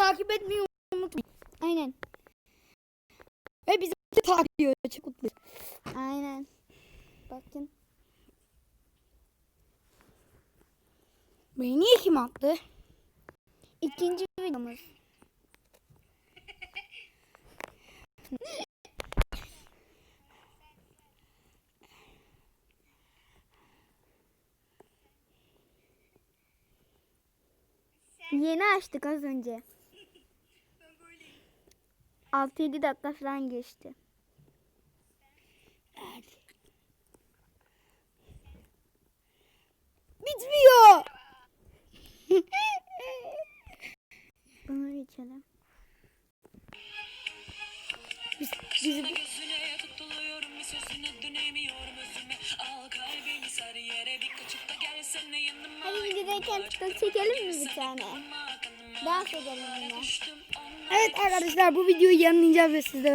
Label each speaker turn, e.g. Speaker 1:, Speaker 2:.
Speaker 1: takip etmeyi unutmayın.
Speaker 2: Aynen.
Speaker 1: Ve bizi takip ediyor. Çok mutluyuz.
Speaker 2: Aynen. Bakın.
Speaker 1: Beni kim attı?
Speaker 2: İkinci videomuz. Yeni açtık az önce. 6-7 dakika falan geçti.
Speaker 1: Bitmiyor.
Speaker 2: Bunu geçelim.
Speaker 1: Bizi
Speaker 3: Gözüne tutuluyorum bir sözüne dönemiyorum özüme Al kalbimi sar yere bir kaçıp da gelsene yanıma
Speaker 2: Hadi videodayken çekelim mi bir tane? Dans edelim
Speaker 1: Evet arkadaşlar bu videoyu yayınlayacağız ve sizlere